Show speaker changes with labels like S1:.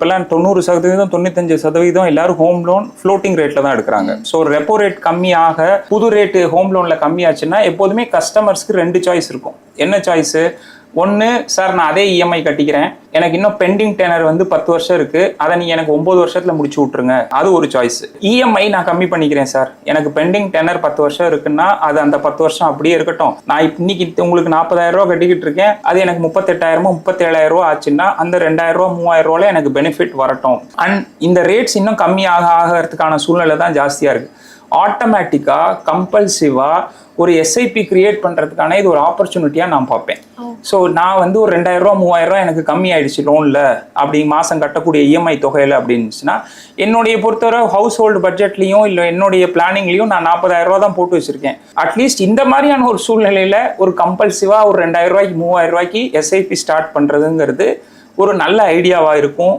S1: இப்போல்லாம் தொண்ணூறு சதவீதம் தொண்ணூத்தஞ்சு சதவீதம் எல்லாரும் ஹோம் லோன் ஃப்ளோட்டிங் ரேட்ல தான் எடுக்கிறாங்க. ஸோ ரெப்போ ரேட் கம்மியாக புது ரேட்டு ஹோம் லோன்ல கம்மியாச்சுன்னா எப்போதுமே கஸ்டமர்ஸ்க்கு ரெண்டு சாய்ஸ் இருக்கும். என்ன சாய்ஸு ஒன்று சார் நான் அதே இஎம்ஐ கட்டிக்கிறேன். எனக்கு இன்னும் பெண்டிங் டெனர் வந்து பத்து வருஷம் இருக்கு. அதை நீ எனக்கு ஒன்பது வருஷத்துல முடிச்சு விட்ருங்க அது ஒரு சாய்ஸ் இஎம்ஐ நான் கம்மி பண்ணிக்கிறேன் சார் எனக்கு பெண்டிங் டெனர் பத்து வருஷம் இருக்குன்னா அது அந்த பத்து வருஷம் அப்படியே இருக்கட்டும். நான் இன்னைக்கு உங்களுக்கு நாற்பதாயிரம் ரூபா கட்டிக்கிட்டு இருக்கேன். அது எனக்கு முப்பத்தெட்டாயிரமோ முப்பத்தேழாயிரம் ரூபா ஆச்சுன்னா அந்த ரெண்டாயிரம் ரூபா மூவாயிரம் ரூபால எனக்கு பெனிஃபிட் வரட்டும். அண்ட் இந்த ரேட்ஸ் இன்னும் கம்மியாக ஆகிறதுக்கான சூழ்நிலை தான் ஜாஸ்தியா இருக்கு. ஆட்டோமேட்டிக்காக கம்பல்சிவாக ஒரு எஸ்ஐபி கிரியேட் பண்ணுறதுக்கான இது ஒரு ஆப்பர்ச்சுனிட்டியாக நான் பார்ப்பேன். ஸோ நான் வந்து ஒரு மூவாயிரம் ரூபா எனக்கு கம்மி ஆயிடுச்சு லோனில் அப்படி மாதம் கட்டக்கூடிய இஎம்ஐ தொகையில் அப்படின்னுச்சுன்னா என்னுடைய பொறுத்தவரை ஹவுஸ் ஹோல்டு பட்ஜெட்லையும் இல்லை என்னுடைய பிளானிங்லையும் நான் நாற்பதாயிரம் ரூபா தான் போட்டு வச்சிருக்கேன். அட்லீஸ்ட் இந்த மாதிரியான ஒரு சூழ்நிலையில் ஒரு கம்பல்சிவாக ஒரு மூவாயிரம் ரூபாய்க்கு எஸ்ஐபி ஸ்டார்ட் பண்ணுறதுங்கிறது ஒரு நல்ல ஐடியாவாக இருக்கும்.